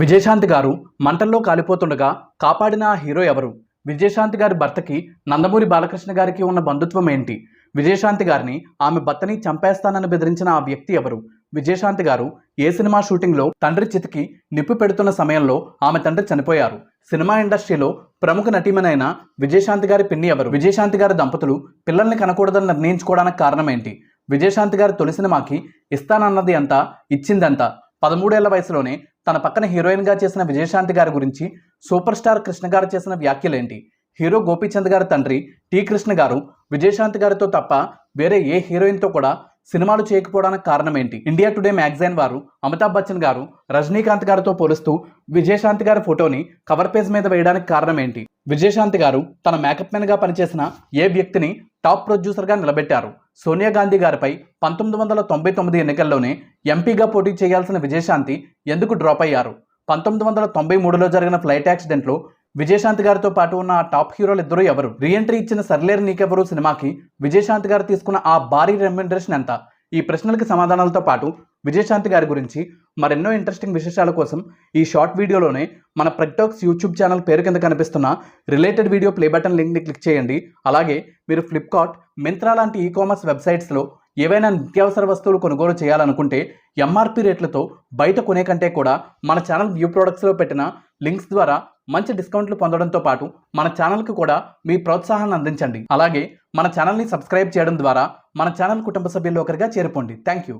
విజయశాంతి గారు మంటల్లో కాలిపోతుండగా కాపాడిన ఆ హీరో ఎవరు? విజయశాంతి గారి భర్తకి నందమూరి బాలకృష్ణ గారికి ఉన్న బంధుత్వం ఏంటి? విజయశాంతి గారిని ఆమె భర్తని చంపేస్తానని బెదిరించిన ఆ వ్యక్తి ఎవరు? విజయశాంతి గారు ఏ సినిమా షూటింగ్లో తండ్రి చితికి నిప్పు పెడుతున్న సమయంలో ఆమె తండ్రి చనిపోయారు. సినిమా ఇండస్ట్రీలో ప్రముఖ నటీమనైన విజయశాంతి గారి పిన్ని ఎవరు? విజయశాంతి గారి దంపతులు పిల్లల్ని కనకూడదని నిర్ణయించుకోవడానికి కారణం ఏంటి? విజయశాంతి గారి తొలి సినిమాకి ఇస్తానన్నది ఎంత? ఇచ్చిందంత పదమూడేళ్ళ వయసులోనే తన పక్కన హీరోయిన్గా చేసిన విజయశాంతి గారి గురించి సూపర్ స్టార్ కృష్ణ గారు చేసిన వ్యాఖ్యలేంటి? హీరో గోపీచంద్ గారి తండ్రి టి కృష్ణ గారు విజయశాంతి గారితో తప్ప వేరే ఏ హీరోయిన్తో కూడా సినిమాలు చేయకపోవడానికి కారణం ఏంటి ఇండియా టుడే మ్యాగజైన్ వారు అమితాబ్ బచ్చన్ గారు రజనీకాంత్ గారితో పోలుస్తూ విజయశాంతి గారి ఫోటోని కవర్ పేజ్ మీద వేయడానికి కారణం ఏంటి విజయశాంతి గారు తన మేకప్ మ్యాన్గా పనిచేసిన ఏ వ్యక్తిని టాప్ ప్రొడ్యూసర్గా నిలబెట్టారు? సోనియా గాంధీ గారిపై పంతొమ్మిది వందల తొంభై తొమ్మిది ఎన్నికల్లోనే ఎంపీగా పోటీ చేయాల్సిన విజయశాంతి ఎందుకు డ్రాప్ అయ్యారు? పంతొమ్మిది వందల తొంభై మూడులో జరిగిన ఫ్లైట్ యాక్సిడెంట్లో విజయశాంతి గారితో పాటు ఉన్న ఆ టాప్ హీరోలు ఇద్దరు ఎవరు? రీఎంట్రీ ఇచ్చిన సర్లేరు నీకెవరు సినిమాకి విజయశాంతి గారు తీసుకున్న ఆ భారీ రెమ్యునరేషన్ ఎంత? ఈ ప్రశ్నలకి సమాధానాలతో పాటు విజయశాంతి గారి గురించి మరెన్నో ఇంట్రెస్టింగ్ విశేషాల కోసం ఈ షార్ట్ వీడియోలోనే మన ప్రక్టాక్స్ యూట్యూబ్ ఛానల్ పేరు కింద కనిపిస్తున్న రిలేటెడ్ వీడియో ప్లే బటన్ లింక్ని క్లిక్ చేయండి. అలాగే మీరు ఫ్లిప్కార్ట్ మింత్రా లాంటి ఈ కామర్స్ వెబ్సైట్స్లో ఏవైనా నిత్యావసర వస్తువులు కొనుగోలు చేయాలనుకుంటే ఎంఆర్పి రేట్లతో బయట కొనే కంటే కూడా మన ఛానల్ వ్యూ ప్రొడక్ట్స్లో పెట్టిన లింక్స్ ద్వారా మంచి డిస్కౌంట్లు పొందడంతో పాటు మన ఛానల్కి కూడా మీ ప్రోత్సాహాన్ని అందించండి. అలాగే మన ఛానల్ని సబ్స్క్రైబ్ చేయడం ద్వారా మన ఛానల్ కుటుంబ సభ్యుల్లో ఒకరిగా చేరుకోండి. Thank you.